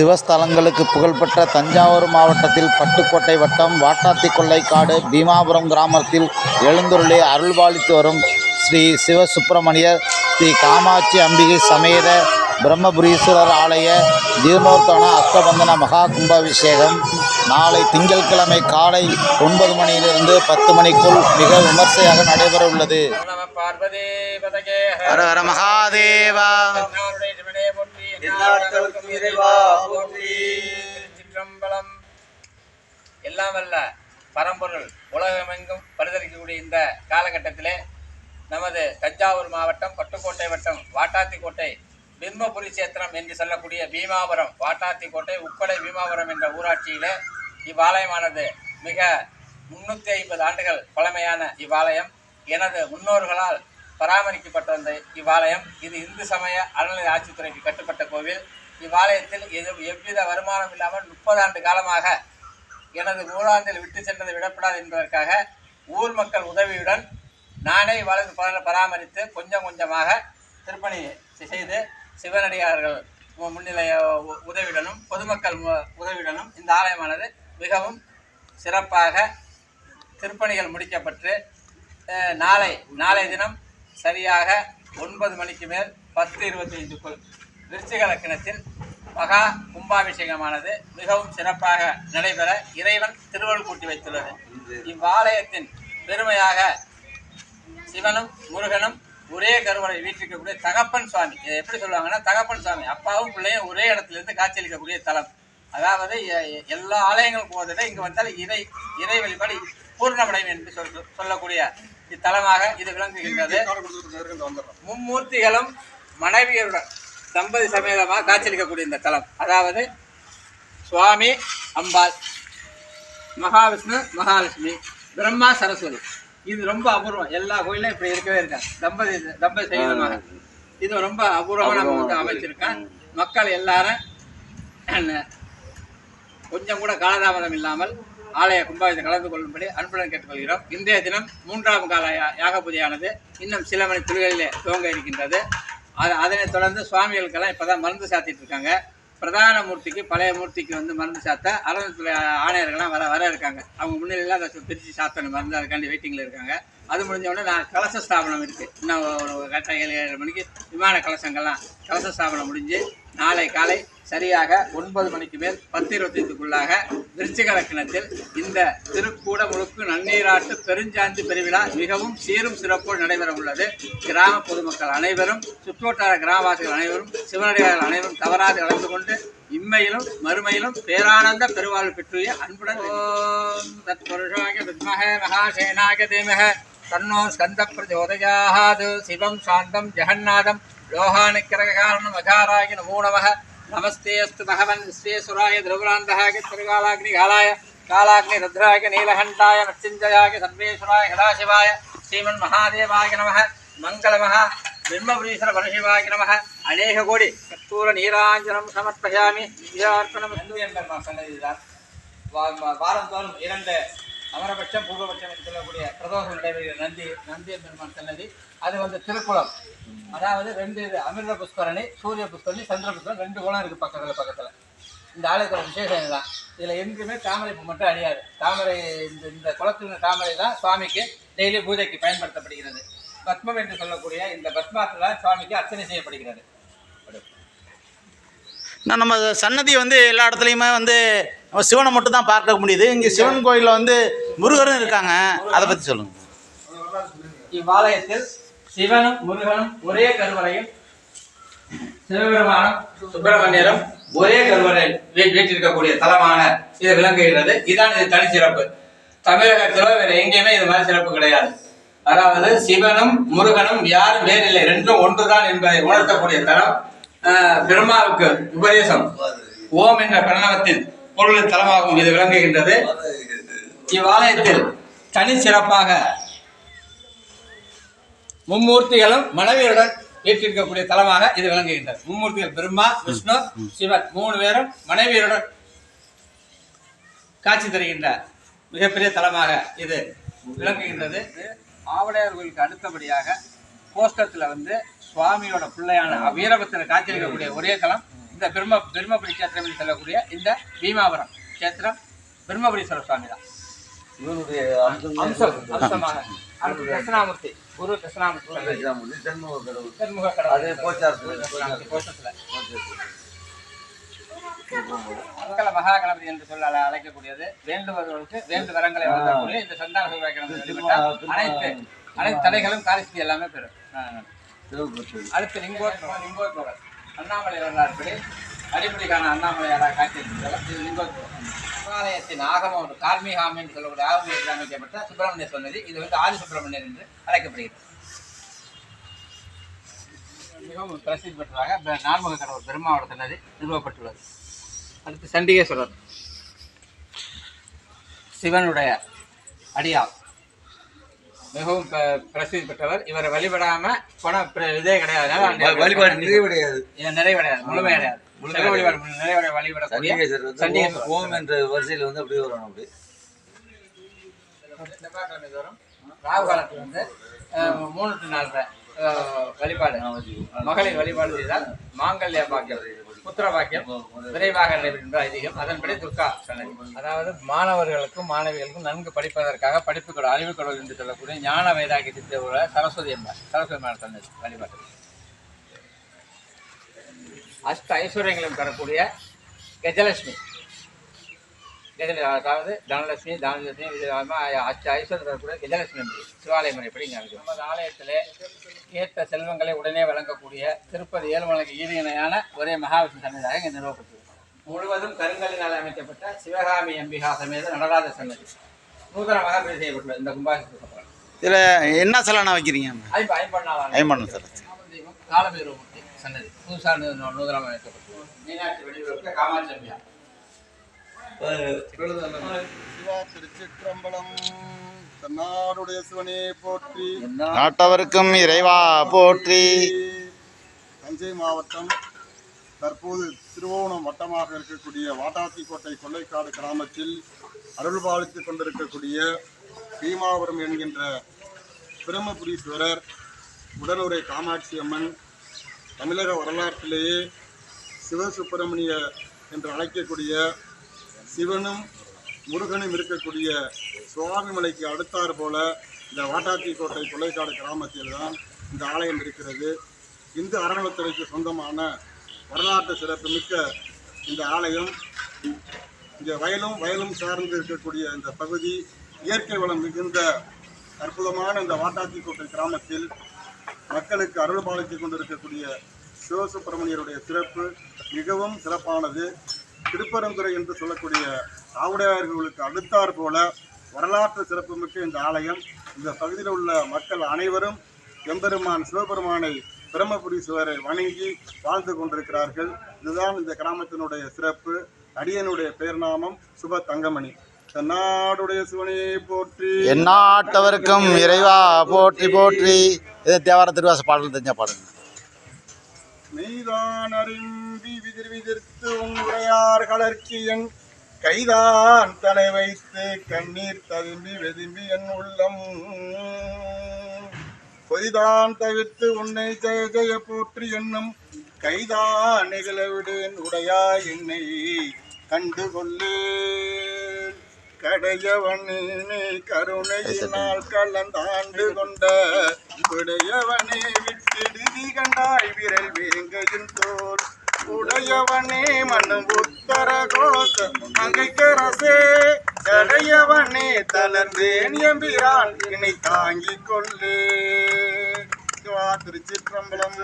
சிவஸ்தலங்களுக்கு புகழ்பெற்ற தஞ்சாவூர் மாவட்டத்தில் பட்டுக்கோட்டை வட்டம் வாட்டாத்தி கொள்ளைக்காடு பீமாபுரம் கிராமத்தில் எழுந்துருளி அருள்பாலித்து வரும் ஸ்ரீ சிவசுப்பிரமணியர் ஸ்ரீ காமாட்சி அம்பிகை சமேத பிரம்மபுரீஸ்வரர் ஆலய ஜீர்ணோத்தரண அஷ்டபந்தன மகா கும்பாபிஷேகம் நாளை திங்கட்கிழமை காலை ஒன்பது மணியிலிருந்து பத்து மணிக்குள் மிக விமர்சையாக நடைபெற உள்ளது. ஹர மகாதேவா. இறைவா போற்றி. சிற்றம்பலம் எல்லாம் அல்ல பரம்பொருள் உலகமெங்கும் பரிதளிக்கக்கூடிய இந்த காலகட்டத்திலே நமது தஞ்சாவூர் மாவட்டம் பட்டுக்கோட்டை வட்டம் வாட்டாத்திக்கோட்டை பிம்மபுரி சேத்திரம் என்று சொல்லக்கூடிய பீமாபுரம் வாட்டாத்திக்கோட்டை உப்படை பீமாபுரம் என்ற ஊராட்சியிலே இவ்வாலயமானது மிக முன்னூற்றி ஐம்பது ஆண்டுகள் பழமையான இவ்வாலயம் எனது முன்னோர்களால் பராமரிக்கப்பட்டு வந்த இவ்வாலயம். இது இந்து சமய அறநிலை ஆட்சித்துறைக்கு கட்டுப்பட்ட கோவில். இவ்வாலயத்தில் எது எவ்வித வருமானம் இல்லாமல் முப்பது ஆண்டு காலமாக எனது ஊராந்தில் விட்டு சென்றது விடப்படாது என்பதற்காக ஊர் மக்கள் உதவியுடன் நானே வளர்ந்து பர- பராமரித்து கொஞ்சம் கொஞ்சமாக திருப்பணி செய்து சிவனடியார்கள் முன்னிலைய உ- உதவியுடனும் பொதுமக்கள் மு- உதவியுடனும் இந்த ஆலயமானது மிகவும் சிறப்பாக திருப்பணிகள் முடிக்கப்பட்டு நாளை நாளை தினம் சரியாக ஒன்பது மணிக்கு மேல் பத்து இருபத்தி ஐந்துக்குள் விருச்சிக லக்கணத்தில் மகா கும்பாபிஷேகமானது மிகவும் சிறப்பாக நடைபெற இறைவன் திருவள் கூட்டி வைத்துள்ளது. இவ்வாலயத்தின் பெருமையாக சிவனும் முருகனும் ஒரே கருவறை வீட்டிற்கக்கூடிய தகப்பன் சுவாமி இதை எப்படி சொல்லுவாங்கன்னா தகப்பன் சுவாமி அப்பாவும் பிள்ளையும் ஒரே இடத்துலேருந்து காட்சியளிக்கக்கூடிய தலம். அதாவது எ- எல்லா ஆலயங்களுக்கும் போவதை இங்கே வந்தால் இறை இறை வழிபாடு பூர்ணமடையும் என்று சொல் சொல்லக்கூடிய இத்தலமாக இது விளங்குகின்றது. மும்மூர்த்திகளும் மனைவியருடன் தம்பதி சமேதமாக காட்சியளிக்கக்கூடிய இந்த தலம். அதாவது சுவாமி அம்பாள் மகாவிஷ்ணு மகாலட்சுமி பிரம்மா சரஸ்வதி. இது ரொம்ப அபூர்வம். எல்லா கோயிலும் இப்படி இருக்கவே இருக்காது. தம்பதி தம்பதி சகிதமாக இது ரொம்ப அபூர்வமா நம்ம வந்து அமைச்சிருக்கேன் மக்கள் எல்லாரும் கொஞ்சம் கூட காலதாமதம் இல்லாமல் ஆலய கும்பாபிஷேகம் கலந்து கொள்ளும்படி அன்புடன் கேட்டுக்கொள்கிறோம். இன்றைய தினம் மூன்றாம் கால யாக பூஜையானது இன்னும் சில மணி துளிகளிலே துவங்க இருக்கின்றது. அது அதனைத் தொடர்ந்து சுவாமிகளுக்கெல்லாம் இப்போ தான் மருந்து சாத்திட்டு இருக்காங்க. பிரதான மூர்த்திக்கு பழைய மூர்த்திக்கு வந்து மருந்து சாத்த அறநிலையத்துறை ஆணையர்கள்லாம் வர வர இருக்காங்க. அவங்க முன்னிலையில் அதை பிரித்து சாத்தணும். மருந்து அதுக்காண்டி வெயிட்டிங்கில் இருக்காங்க. அது முடிஞ்ச உடனே நான் கலச ஸ்தாபனம் இருக்குது இன்னும் ஒரு கரெக்டாக ஏழு ஏழு மணிக்கு விமான கலசங்கள்லாம் கலச ஸ்தாபனம் முடிஞ்சு நாளை காலை சரியாக ஒன்பது மணிக்கு மேல் பத்து இருபத்தைந்துக்குள்ளாக விருச்சிக இந்த திருக்கூட முழுக்கு நன்னீராட்டு பெருஞ்சாந்தி பெருவிழா மிகவும் சீரும் சிறப்போடு நடைபெற உள்ளது. கிராம பொதுமக்கள் அனைவரும் சுற்றுவட்டார கிராமவாசிகள் அனைவரும் சிவனடியார்கள் அனைவரும் தவறாது கலந்து கொண்டு இம்மையிலும் மறுமையிலும் பேரானந்த பெருவாழ்வு பெற்றுய அன்புடன் ஓம் தத்புருஷாய வித்மக மகாசேனாக தேமக. தன்னோ ஸ்கந்த பிரச்சோதயாத் சிவம் சாந்தம் ஜெகநாதம் லோகானுக்கிரகாரணம் அகாராய நமோ நமः நமஸ்தே அஸ்து பகவன் விஸ்வேஸ்வராய திரவுராந்தகாய திருகாலாக்னி காலாய காலாக்னி ருத்ராய நீலகண்டாய மச்சிஞ்சயாய சர்வேஸ்வராய சதாசிவாய ஸ்ரீமன் மகாதேவாய நமः மங்களமः பிரம்மபுரீஸ்வர பரசிவாய நமः அநேக கோடி கத்தூர நீராஞ்சனம் சமர்ப்பயாமி வித்யார்ப்பணம் என்பர் சன்னதிதான் வாரந்தோறும் இரண்டு அமரபட்சம் பூர்வபட்சம் என்று சொல்லக்கூடிய பிரதோஷம் நடைபெறுகிற நந்தி நந்தி பெருமான் சன்னதி. அது வந்து திருக்குளம். அதாவது ரெண்டு இது அமிர்த புஷ்கரணி சூரிய புஷ்கரணி சந்திர புஷ்கரணி ரெண்டு குளம் இருக்குது பக்கத்தில் பக்கத்தில். இந்த ஆலயத்தோட விசேஷம் இதுதான். இதில் எங்குமே தாமரை பூ மட்டும் அழியாது. தாமரை இந்த இந்த குளத்தில் தாமரை தான் சுவாமிக்கு டெய்லி பூஜைக்கு பயன்படுத்தப்படுகிறது. பத்மம் என்று சொல்லக்கூடிய இந்த பத்மாத்துல சுவாமிக்கு அர்ச்சனை செய்யப்படுகிறது. நான் நம்ம சன்னதி வந்து எல்லா இடத்துலையுமே வந்து நம்ம சிவனை மட்டும் தான் பார்க்க முடியுது. இங்கே சிவன் கோயிலில் வந்து முருகரும் இருக்காங்க. அதை பற்றி சொல்லுங்கள் இவ்வாலயத்தில் சிவனும் முருகனும் ஒரே கருவறையில் சிவபெருமானும் சுப்பிரமணியரும் ஒரே கருவறையில் வீ- வீற்றிருக்கக்கூடிய தலமான இது விளங்குகிறது. இதான் இது தனிச்சிறப்பு தமிழகத்தில் வேற எங்கேயுமே இது மாதிரி சிறப்பு கிடையாது. அதாவது சிவனும் முருகனும் யாரும் வேறில்லை. ரெண்டும் ஒன்றுதான் என்பதை உணர்த்தக்கூடிய தலம் ஆஹ், பிரம்மாவுக்கு உபதேசம். ஓம் என்ற பிரணவத்தின் பொருளின் தலமாகவும் இது விளங்குகின்றது. இவ்வாலயத்தில் தனி சிறப்பாக மும்மூர்த்திகளும் மனைவியருடன் வீற்றிருக்கக்கூடிய தலமாக இது விளங்குகின்றது. மும்மூர்த்திகள் பிரம்மா விஷ்ணு சிவன் மூணு பேரும் மனைவியருடன் காட்சி தருகின்ற மிகப்பெரிய தலமாக இது விளங்குகின்றது. ஆவடையார் கோயிலுக்கு அடுத்தபடியாக கோஷ்டத்தில் வந்து சுவாமியோட பிள்ளையான வீரபத்திர காத்திருக்கக்கூடிய ஒரே தலம் இந்த பிரம்ம பிரம்மபுரி கஷேத்திரம் என்று சொல்லக்கூடிய இந்த பீமாபுரம் கஷேத்திரம் பிரம்மபுரீஸ்வரர் சுவாமி தான். இவனுடைய அம்சம் அம்சமாக அடுத்து தட்சிணாமூர்த்தி குரு கடவுள். கடவுள். அது போச்சாரத்துல. தட்சிணாமூர்த்தி கோஷத்துல. மங்கள மகாகணபதி என்று சொல்ல அழ- அழைக்கக்கூடியது வேண்டுபவர்களுக்கு வேண்டு வரங்களை வழங்கக்கூடிய இந்த சந்தான வழிபட்டால் அனைத்து அனைத்து தடைகளும் காரிஸ்தி எல்லாமே பெறும். அடுத்து லிங்கோத்பவம் லிங்கோத்பவர் அண்ணாமலை வரலாறுபடி அடிப்படைக்கான அண்ணாமலையாராக காட்சியிருக்கிறார் இது லிங்கோத்பவம் சிவாலயத்தின் ஆகம ஒரு கார்மிகாமி என்று சொல்லக்கூடிய ஆகமத்தில் அமைக்கப்பட்ட சுப்பிரமணிய சொன்னது. இது வந்து ஆதி சுப்பிரமணியர் என்று அழைக்கப்படுகிறது. மிகவும் பிரசித்தி பெற்றதாக நான்முக கடவுள் பெருமாவோட சொன்னது நிறுவப்பட்டுள்ளது. அடுத்து சண்டிகேஸ்வரர் சிவனுடைய அடியார். மிகவும் பிரசித்தி பெற்றவர். இவரை வழிபடாம போன பிர- இதே கிடையாது. வழிபாடு நிறைவடையாது. நிறைவடையாது. முழுமையடையாது வழிபாடு நிறைவடை வழிபடக்கூடிய. ஓம் என்ற வரிசையில் வந்து அப்படியே வரணும் அப்படி. செவ்வாய்க்கிழமை தோறும் ராகு காலத்தில் வந்து மூணு அஹ், வழிபாடு. மகளிர் வழிபாடு செய்தால் மாங்கல்ய பாக்கியம். புத்திர பாக்கியம் விரைவாக நடைபெறுகின்ற அதிகம் ஐதீகம். அதன்படி துர்கா சன்னதி அதாவது மாணவர்களுக்கும் மாணவிகளுக்கும் நன்கு படிப்பதற்காக படிப்பு கடவுள் அறிவு கடவுள் என்று சொல்லக்கூடிய ஞான வைதாகி சித்த உள்ள சரஸ்வதி அம்மா சரஸ்வதி அம்மாள் சன்னதி வழிபாடு. அஷ்ட ஐஸ்வர்யங்களும் தரக்கூடிய கஜலட்சுமி. அதாவது தனலட்சுமி தானலட்சுமி விதவிதமா அஷ்ட ஐஸ்வர்யம் தரக்கூடிய கஜலட்சுமி என்பது சிவாலய முறைப்படி இங்கே இருக்குது நமது ஆலயத்திலே ஏற்ற செல்வங்களை உடனே வழங்கக்கூடிய திருப்பதி ஏழுமலைக்கு ஈடு இணையான ஒரே மகாவிஷ்ணு சன்னதியாக இங்கே நிறுவப்பட்டுள்ளது முழுவதும் கருங்கல்லினால் அமைக்கப்பட்ட சிவகாமி அம்பிகா சமேத நடராஜ சன்னதி. நூதனமாக பதிவு செய்யப்பட்டுள்ளது இந்த கும்பாபிஷேகம் இதில் என்ன செலவுனா வைக்கிறீங்க ஐம்பது ஐம்பது ஐம்பது சார் தெய்வம் காலபைரவமூர்த்தி சன்னதி. புதுசாக நூதனமாக அமைக்கப்பட்டுள்ளது மீனாட்சி வடிவமைக்க காமாட்சி அம்பிகா. சிவா திருச்சிற்றம்பலம் தன்னாருடைய சிவனே போற்றி நாட்டவருக்கும் இறைவா போற்றி. தஞ்சை மாவட்டம் தற்போது திருவோணம் வட்டமாக இருக்கக்கூடிய வாட்டாத்திக்கோட்டை கொள்ளைக்காடு கிராமத்தில் அருள்பாலித்துக் கொண்டிருக்கக்கூடிய பீமாபுரம் என்கின்ற பிரம்மபுரீஸ்வரர் உடனுரை காமாட்சி அம்மன் தமிழக வரலாற்றிலேயே சிவசுப்பிரமணிய என்று அழைக்கக்கூடிய சிவனும் முருகனும் இருக்கக்கூடிய சுவாமிமலைக்கு அடுத்தாற் போல இந்த வாட்டாத்திக்கோட்டை கொலைக்காடு கிராமத்தில் தான் இந்த ஆலயம் இருக்கிறது. இந்து அறநிலைத்துறைக்கு சொந்தமான வரலாற்று சிறப்புமிக்க இந்த ஆலயம். இங்கே வயலும் வயலும் சார்ந்து இருக்கக்கூடிய இந்த பகுதி இயற்கை வளம் மிகுந்த அற்புதமான இந்த வாட்டாத்திக்கோட்டை கிராமத்தில் மக்களுக்கு அருள் பாலித்துக் கொண்டிருக்கக்கூடிய சிவசுப்பிரமணியருடைய சிறப்பு மிகவும் சிறப்பானது. திருப்பரந்துறை என்று சொல்லக்கூடிய ஆவுடையார்களுக்கு அடுத்தாற் போல வரலாற்று சிறப்புமிக்க இந்த ஆலயம். இந்த பகுதியில் உள்ள மக்கள் அனைவரும் எம்பெருமான் சிவபெருமானை பிரம்மபுரீஸ்வரை வணங்கி வாழ்ந்து கொண்டிருக்கிறார்கள். இதுதான் இந்த கிராமத்தினுடைய சிறப்பு. அடியனுடைய பெயர் நாமம் சுப தங்கமணி. தன்னாடுடைய சிவனையை போற்றி. எந்நாட்டவருக்கும் இறைவா போற்றி போற்றி. இது தேவார திருவாச பாடல் தெரிஞ்ச பாடுங்க மெய்தான் அறிந்தி விதிர் விதிர்த்து உன் உரையார் கலர்ச்சியன் கைதான் தலை வைத்து கண்ணீர் ததும்பி வெதும்பி என் உள்ளம். பொய்தான் தவிர்த்து உன்னை ஜெய ஜெய போற்றி என்னும் கைதான் நிகழவிடேன் உடையா என்னை கண்டு கொள்ளே. கடையவனே கருணையினால் கலந்தாண்டு கொண்ட உடையவனே விட்டிடுதி கண்டாய் விரல் வேங்கையின் தோல் உடையவனே மனம் உத்தர கோச அங்கைக்கரசே கடையவனே தளர்ந்தேன் எம்பிரான் என்னை தாங்கிக் கொள்ளே. திருச்சிற்றம்பலம்.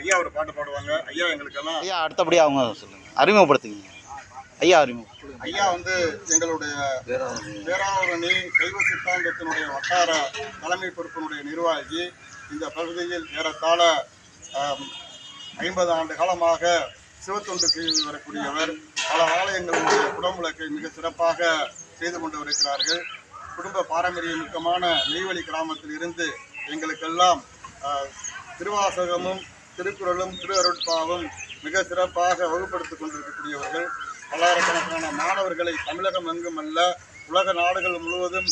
ஐயா ஒரு பாட்டு பாடுவாங்க. ஐயா எங்களுக்கெல்லாம் ஐயா அடுத்தபடியாக அவங்க சொல்லுங்க. அறிமுகப்படுத்துங்க. ஐயா அறிமுகம் ஐயா வந்து எங்களுடைய பேராவரணி சைவ சித்தாந்தத்தினுடைய வட்டார தலைமை பொறுப்பினுடைய நிர்வாகி. இந்த பகுதியில் ஏறத்தாழ ஐம்பது ஆண்டு காலமாக சிவத்தொண்டுக்கு வரக்கூடியவர் பல ஆலயங்களுடைய குடமுழக்கை மிக சிறப்பாக செய்து கொண்டு வருகிறார்கள் குடும்ப பாரம்பரிய மிக்கமான நெய்வழி கிராமத்தில் இருந்து எங்களுக்கெல்லாம் திருவாசகமும் திருக்குறளும் திரு அருட்பாவும் மிக சிறப்பாக வகுப்படுத்திக் கொண்டிருக்கக்கூடியவர்கள். பல்லாயிரக்கணக்கான மாணவர்களை தமிழகம் எங்கும் அல்ல உலக நாடுகள் முழுவதும்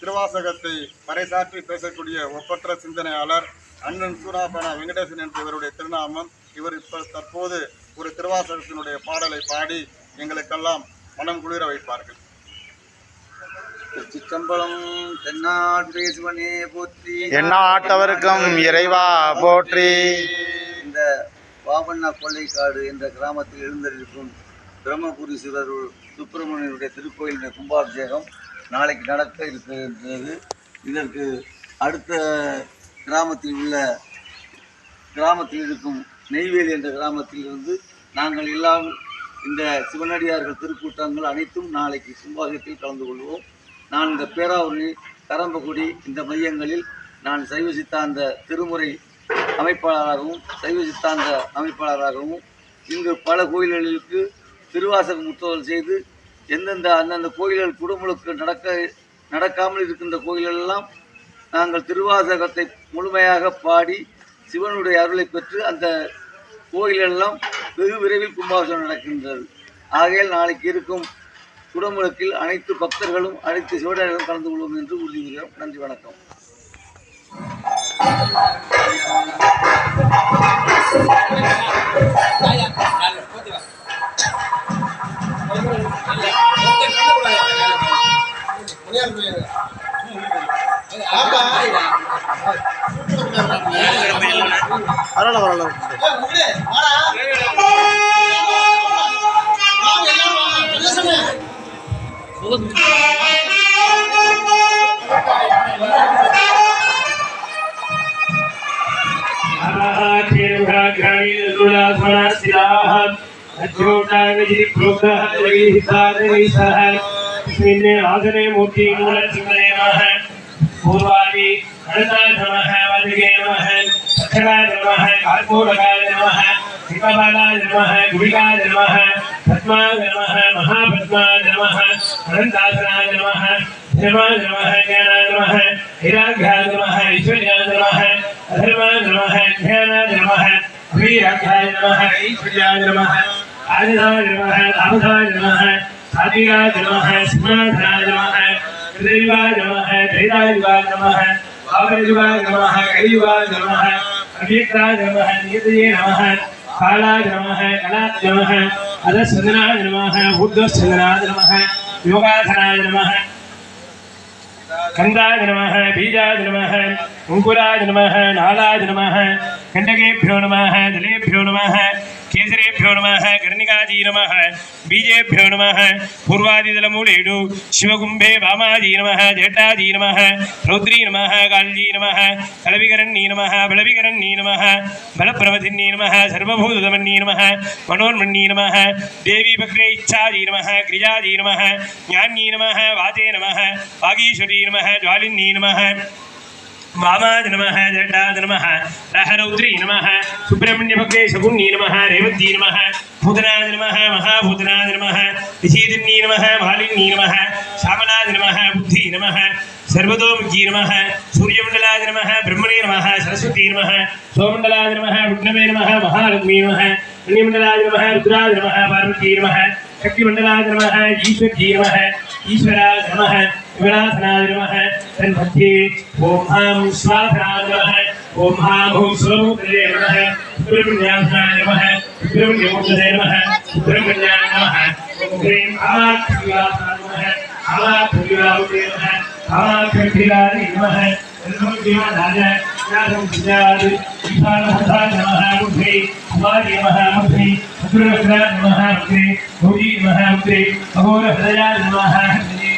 திருவாசகத்தை பறைசாற்றி பேசக்கூடிய ஒப்பற்ற சிந்தனையாளர் அண்ணன் சூராபன வெங்கடேசன் என்ற இவருடைய திருநாமம். இவர் இப்ப தற்போது ஒரு திருவாசகத்தினுடைய பாடலை பாடி எங்களுக்கெல்லாம் மனம் குளிர வைப்பார்கள். திருச்சிற்றம்பலம் தென்னாட்டு சிவனே போற்றி. எண்ணாட்டவருக்கும் இறைவா போற்றி. இந்த பாபண்ணா கொள்ளைக்காடு என்ற கிராமத்தில் எழுந்திருக்கும் பிரம்மபுரீஸ்வரர் சுப்பிரமணியனுடைய திருக்கோயிலுடைய கும்பாபிஷேகம் நாளைக்கு நடக்க இருக்கின்றது இதற்கு அடுத்த கிராமத்தில் உள்ள கிராமத்தில் இருக்கும் நெய்வேலி என்ற கிராமத்தில் இருந்து நாங்கள் எல்லாம் இந்த சிவனடியார்கள் திருக்கூட்டங்கள் அனைத்தும் நாளைக்கு சும்பாகத்தில் கலந்து கொள்வோம். நான் இந்த பேராவூரணி கரம்பக்குடி இந்த மையங்களில் நான் சைவ சித்தாந்த திருமுறை அமைப்பாளராகவும் சைவ சித்தாந்த அமைப்பாளராகவும் இங்கு பல கோயில்களுக்கு திருவாசகம் முற்றோதல் செய்து எந்தெந்த அந்தந்த கோயில்கள் குடும்பங்களுக்கு நடக்க நடக்காமல் இருக்கின்ற கோயிலெல்லாம் நாங்கள் திருவாசகத்தை முழுமையாக பாடி சிவனுடைய அருளை பெற்று அந்த கோயிலெல்லாம் வெகு விரைவில் கும்பாபிஷேகம் நடக்கின்றது. ஆகையால் நாளைக்கு இருக்கும் குடமுழுக்கில் அனைத்து பக்தர்களும் அனைத்து சிவனர்களும் கலந்து கொள்வோம் என்று உறுதிகிறோம் நன்றி வணக்கம். ஆசனே மூர்த்தி மூலசிம்மனே நமः पूर्वादि गणताय नमः वदिगे नमः अक्षराय नमः कार्पूरकाय नमः दीपबालाय नमः गुलिकाय नमः, पद्माय नमः, महापद्माय नमः, अनन्तासनाय नमः, धर्माय नमः, ज्ञानाय नमः हिराघ्याय नमः, ईश्वर्याय नमः, अधर्माय नमः ज्ञानाय नमः वीराघ्याय नमः, ईश्वर्याय नमः, आदिनाय नमः रामधाय नमः, सात्विकाय नमः सिंहाधाय नमः श्रीयुगाय नमः धैरायुगाय नमः भावयुगाय नमः कलियुगाय नमः अभियुक्ताय नमः नियतये नमः कालाय नमः कलाय नमः अधस्वदनाय नमः ऊर्ध्वस्वदनाय नमः योगासनाय नमः கந்தாய நம பீஜாய நம அங்குராய நம நாளாய நம கண்டகேபியோ நம தலேபியோ நம केसरेभ्यो नमः कर्णिकाजी नमः बीजेभ्यो नमः पूर्वादिदलमूलेषु शिवकुम्भे वामाजी नमः जेठाजी नमः रौद्री नमः काल्जी नमः कलविकरण्ये नमः बलविकरण्ये नमः बलप्रवधिन्ये नमः सर्वभूतदमन्ये नमः मनोन्मन्ये नमः देवी भग्ने इच्छाजी नमः क्रियाजी नमः ज्ञान्ये नमः वाते नमः वागीश्वरी नमः ज्वालिन्ये नमः वामाद नमः जटाद नमः रहरौद्री नमः सुब्रह्मण्यभक्ते शकुन्ये नमः, रेवती नमः भूतनाद नमः महाभूतनाद नमः विषीदिन्ये नमः मालिन्ये नमः श्यामलाद नमः, बुद्धि नमः, सर्वतोमुखी नमः सूर्यमण्डलाद नमः, ब्रह्मणे नमः, सरस्वती नमः सोमण्डलाद नमः विष्णवे नमः, महालक्ष्मी नमः मणिमण्डलाद नमः रुद्राद नमः, पार्वती नमः शक्तिमण्डलाद नमः ईश्वरी नमः, ईश्वराय नमः। विमलासनाय नमः तन्मध्ये ॐ हाँ स्वासनाय नमः। ॐ हाँ ॐ स्वरूपदे नमः। सुब्रह्मण्यासनाय नमः। सुब्रह्मण्यमूर्तदे नमः। सुब्रह्मण्याय नमः। ॐ ह्रीं आमाक्षिवासाय नमः। आमाक्षिवामुदे नमः। आमाक्षिराय नमः सर्वदेवानाय ज्ञानं विद्यात् ईशानभूताय नमः मुखे कुमारी नमः मुखे सुब्रह्मण्याय नमः मुखे भोजी नमः मुखे अघोरहृदयाय नमः हृदये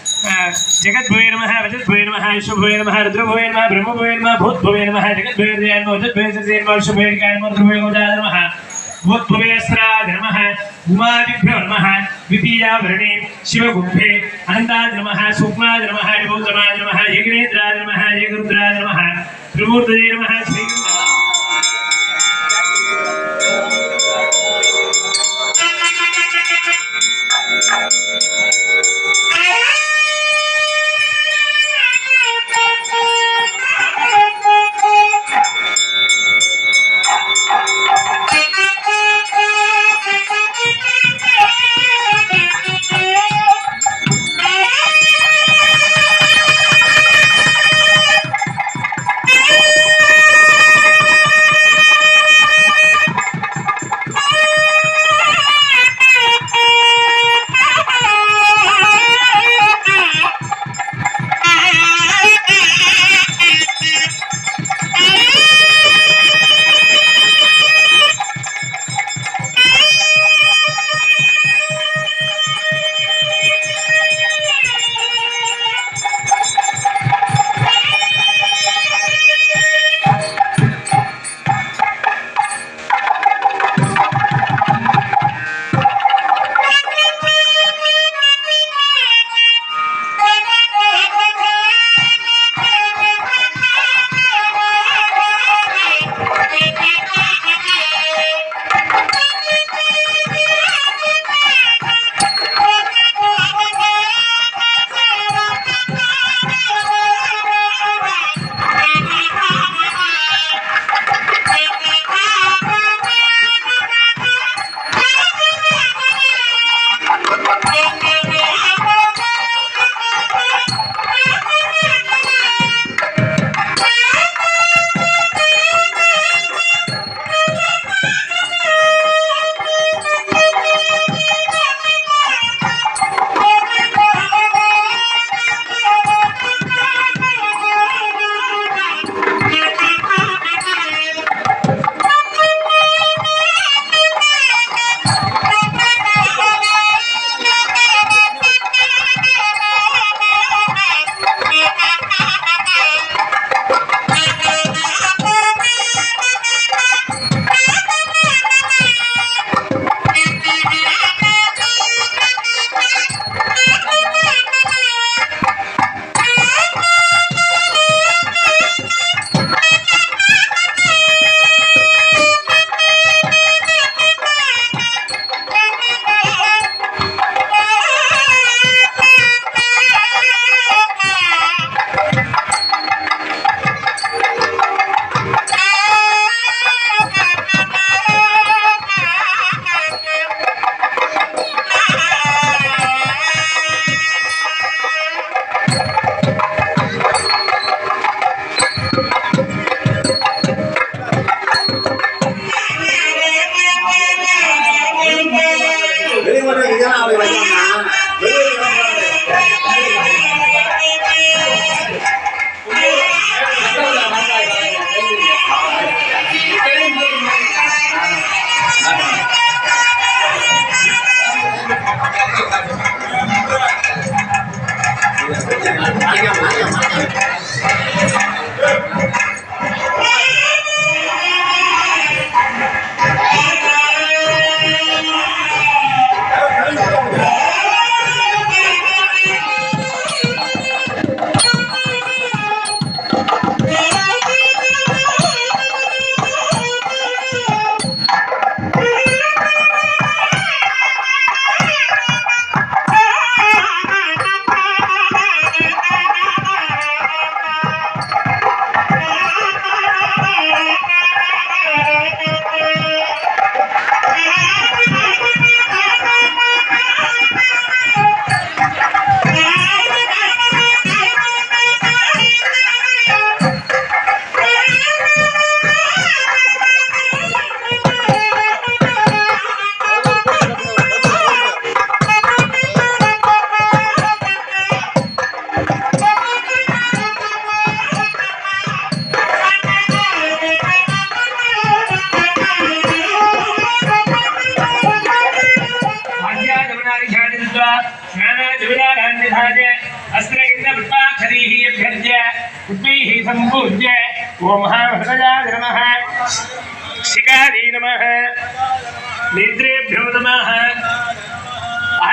జగద్భువే నమ రజద్భువే నమ విశ్వభువే నమ రుద్రభువే నమ బ్రహ్మభువే నమ భూద్భువే నమ జగద్భువే నమ రజద్భువే నమ విశ్వభువే నమ రుద్రభువే నమ భూద్భువేస్రాధర్మః ఉమాదిభ్యో నమః ద్వితీయావరణే శివగుంభే అనంతాధర్మః సూక్ష్మాధర్మః విభూతమాధర్మః ఏకనేత్రాధర్మః ఏకరుద్రాధర్మః త్రిమూర్తజే నమః శ్రీ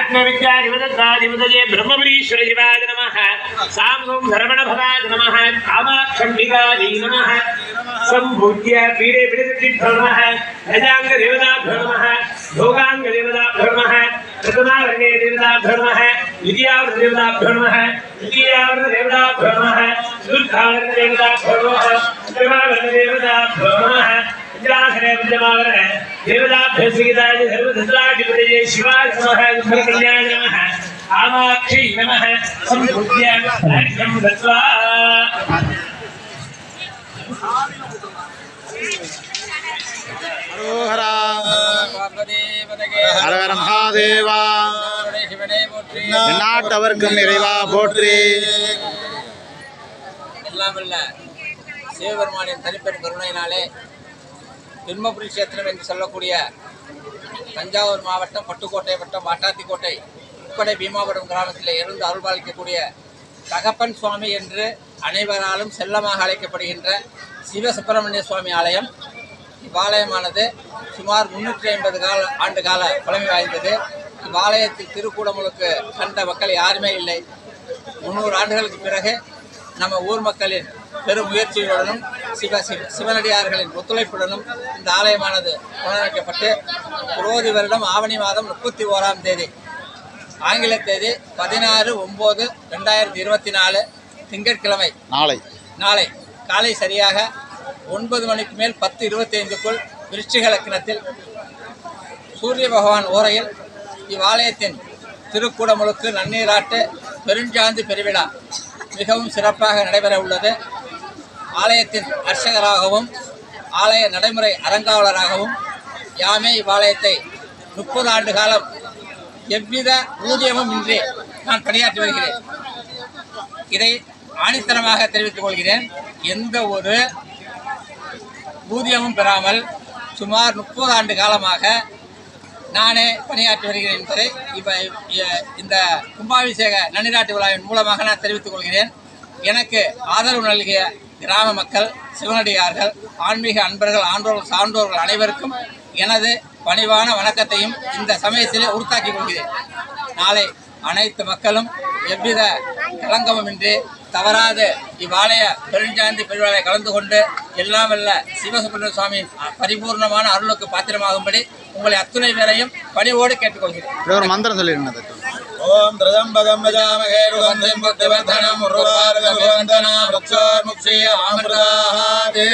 आत्मविद्याधिपतत्वाधिपतये ब्रह्मपुरीश्वर शिवाय नमः। साम्सं धर्मणभवाय नमः। कामाक्षम्बिकायै नमः सम्भूज्य पीडे पीडतिभ्यो नमः रजाङ्गदेवताभ्यो नमः भोगाङ्गदेवताभ्यो नमः प्रथमावर्णे देवताभ्यो नमः द्वितीयावर्णदेवताभ्यो नमः तृतीयावर्णदेवताभ्यो नमः चतुर्थावर्णदेवताभ्यो नमः पञ्चमावर्णदेवताभ्यो नमः வஜ்ராசனே விஜயமாகர தேவதாபியசிகிதாய சர்வதசாதிபதியே சிவாய நமஹ சுந்தரகல்யாய நமஹ ஆமாட்சி நமஹ சம்புத்திய அர்க்கம் தத்வா ஹரோஹரா ஹரஹர மகாதேவா நாட்டவர்க்கும் இறைவா போற்றி। சிவபெருமானின் தனிப்பெரும் கருணையினாலே திருமபுரி கஷேத்திரம் என்று சொல்லக்கூடிய தஞ்சாவூர் மாவட்டம் பட்டுக்கோட்டை வட்டம் வாட்டாத்திக்கோட்டை உட்பட பீமாபுரம் கிராமத்தில் இருந்து அருள்பாலிக்கக்கூடிய தகப்பன் சுவாமி என்று அனைவராலும் செல்லமாக அழைக்கப்படுகின்ற சிவசுப்பிரமணிய சுவாமி ஆலயம். இவ்வாலயமானது சுமார் முன்னூற்றி ஐம்பது கால ஆண்டு கால பழமை வாய்ந்தது. இவ்வாலயத்தில் திருக்கூடமுழுக்கு கண்ட மக்கள் யாருமே இல்லை. முந்நூறு ஆண்டுகளுக்கு பிறகு நம்ம ஊர் மக்களின் பெரும் முயற்சியுடனும் சிவ சிவ சிவனடியார்களின் ஒத்துழைப்புடனும் இந்த ஆலயமானது புனரமைக்கப்பட்டு புரோதி வருடம் ஆவணி மாதம் முப்பத்தி ஓராம் தேதி ஆங்கில தேதி பதினாறு ஒம்பது ரெண்டாயிரத்தி இருபத்தி நாலு திங்கட்கிழமை நாளை. நாளை. காலை சரியாக ஒன்பது மணிக்கு மேல் பத்து இருபத்தைந்துக்குள் விருச்சிக லக்னத்தில் சூரிய பகவான் ஓரையில் இவ்வாலயத்தின் திருக்குடமுழுக்கு நன்னீராட்டு பெருஞ்சாந்தி பெருவிழா மிகவும் சிறப்பாக நடைபெற உள்ளது ஆலயத்தின் அர்ச்சகராகவும் ஆலய நடைமுறை அறங்காவலராகவும் யாமே இவ்வாலயத்தை முப்பது ஆண்டு காலம் எவ்வித ஊதியமும் இன்றி நான் பணியாற்றி வருகிறேன். இதை ஆணித்தனமாக தெரிவித்துக் கொள்கிறேன். எந்த ஒரு ஊதியமும் பெறாமல் சுமார் முப்பது ஆண்டு காலமாக நானே பணியாற்றி வருகிறேன் என்பதை இப்போ இந்த கும்பாபிஷேக நன்னிராட்டு விழாவின் மூலமாக நான் தெரிவித்துக் கொள்கிறேன். எனக்கு ஆதரவு நல்கிய கிராம மக்கள் சிவனடியார்கள் ஆன்மீக அன்பர்கள் ஆன்றோர்கள் சான்றோர்கள் அனைவருக்கும் எனது பணிவான வணக்கத்தையும் இந்த சமயத்திலே உறுத்தாக்கிக் கொள்கிறேன். நாளை அனைத்து மக்களும் எவ்வித களங்கமுமின்றி தவறாது இவ்வாலய பெருஞ்சாந்தி பெருவாளை கலந்து கொண்டு எல்லாம் வல்ல சிவசுப்பிரமணிய சுவாமியின் பரிபூர்ணமான அருளுக்கு பாத்திரமாகும்படி உங்களை அத்துணை பேரையும் பணிவோடு கேட்டுக்கொள்கிறேன் மந்திரம் அதுக்கு. ஓம் திரஜம்பகம் பஜாமகே ருகந்திம் புத்திவர்தனம் உருவார்கவந்தனா விரக்ஷோர்முக்ஷீய ஆமிர்தாதே